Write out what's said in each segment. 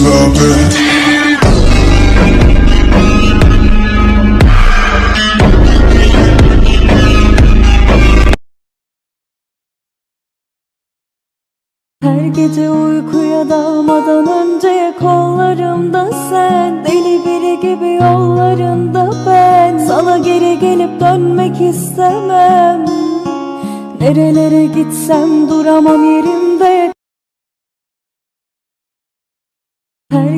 love it. Her gece uykuya dalmadan önce kollarımda sen Deli biri gibi yollarında ben Sana geri gelip dönmek istemem Nerelere gitsem duramam yerimde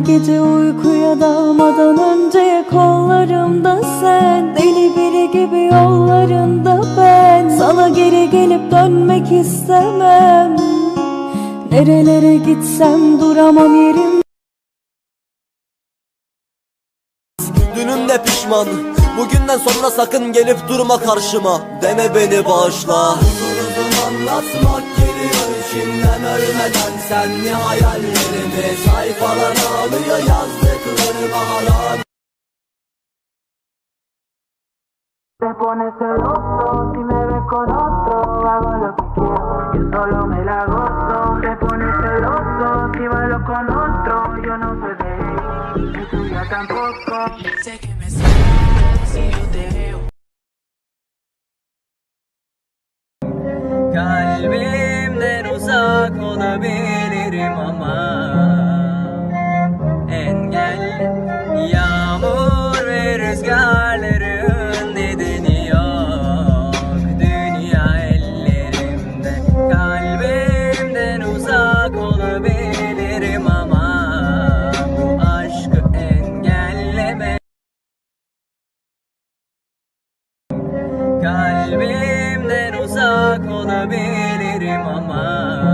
gece uykuya dalmadan önce kollarımda sen Deli biri gibi yollarında ben. Sana geri gelip dönmek istemem. Nerelere gitsem duramam yerim. Dünümde pişman Bugünden sonra sakın gelip durma karşıma. Deme beni bağışla. Uzun anlatmak geliyor yazdıklarıma haram Te pones celoso si me ves con otro, hago lo que quiero, yo solo me la gozo. Te pones celoso si bailo con otro, yo no soy de él, ni tuya tampoco. Sé que me celas si yo te veo. Kalbimden uzak olabilirim ama Engel Yağmur ve rüzgarların nedeni yok. Dünya ellerimde Kalbimden uzak olabilirim ama Bu aşkı engelleme. Kalbimden uzak olabilirim ama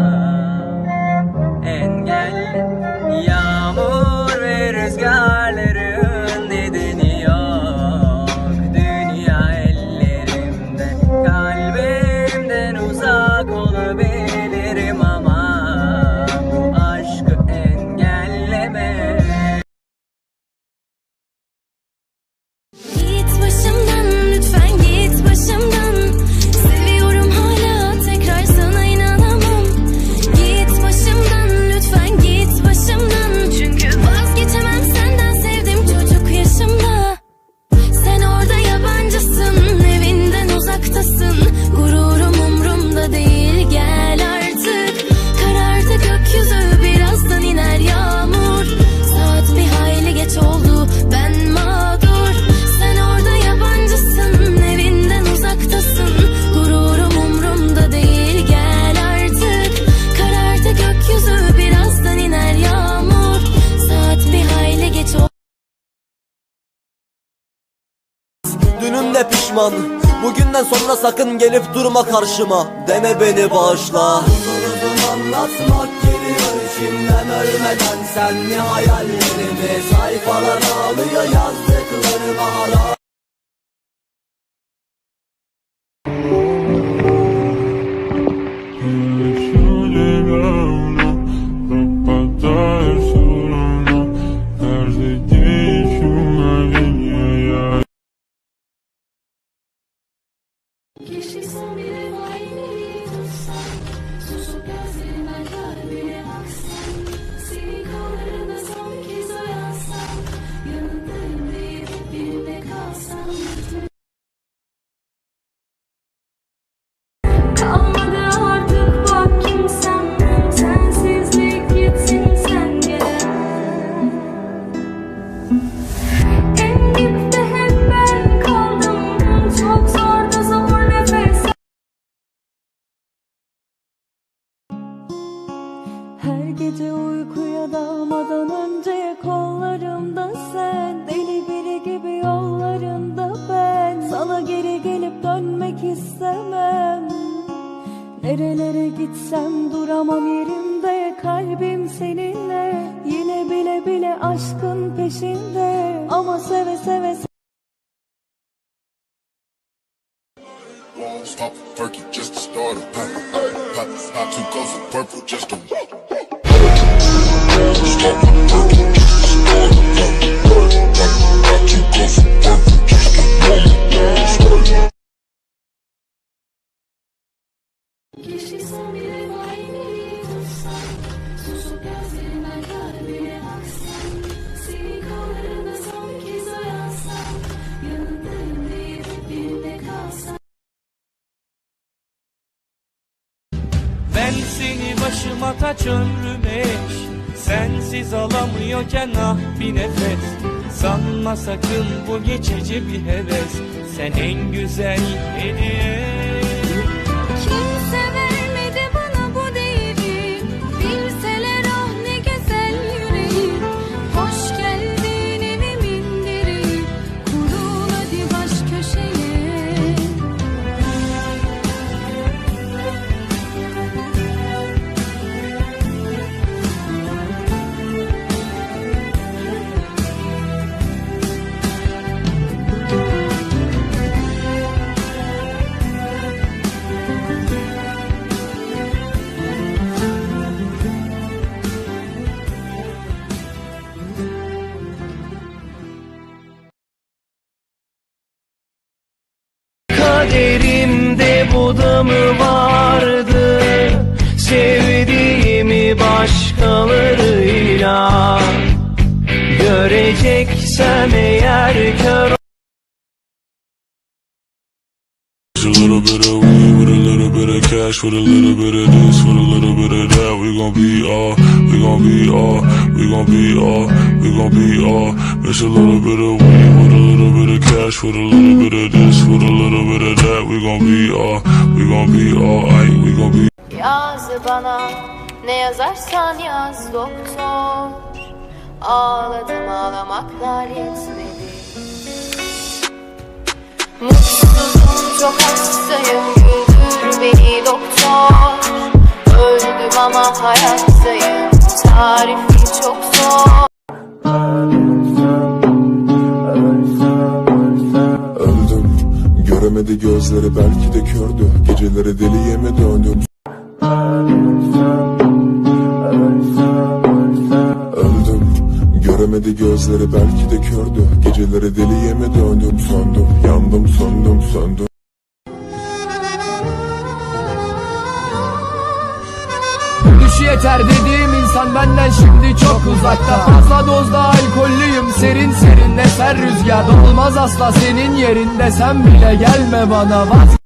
Dünümde pişman. Bugünden sonra sakın gelip durma karşıma. Deme beni bağışla. Uzun anlatmak geliyor içimden. Ölmeden Senli hayallerimi sayfalara alıyor yazdıklarıma aşkın peşinde Ama seve seve Won't stop a perky just to start a pop. Pop, pop two cups of purple just to Başıma taç ömrüm eş Sensiz alamıyorken ah bir nefes. Sanma sakın bu geçici bir heves. Sen en güzel hediye Mı vardı Sevdiğimi başkalarıyla Göreceksem eğer kör cash, with a little bit of this, with a little bit of that. We gon' be all, we gon' be all, we gon' be all, we gon' be all. Mix a little bit of weed with a little bit of cash, with a little bit of this, with a little bit of that. We gon' be all, we gon' be all, aight, we gon' be Yaz bana ne yazarsan yaz doktor Ağladım ağlamaklar yetmedi Mutsuzum çok hastayım güldür beni doktor Öldüm ama hayattayım tarifi çok zor. Öldüm. Göremedi gözleri belki de kördü. Geceleri deliye mi döndüm. Öldüm. Göremedi gözleri belki de kördü. Geceleri deliye mi döndüm Söndüm. Yandım söndüm söndüm. Düşü yeter dediğim insan benden şimdi çok uzakta. Fazla dozda alkollüyüm serin serin eser rüzgar. Olmaz asla senin yerinde sen bile gelme bana. Vaz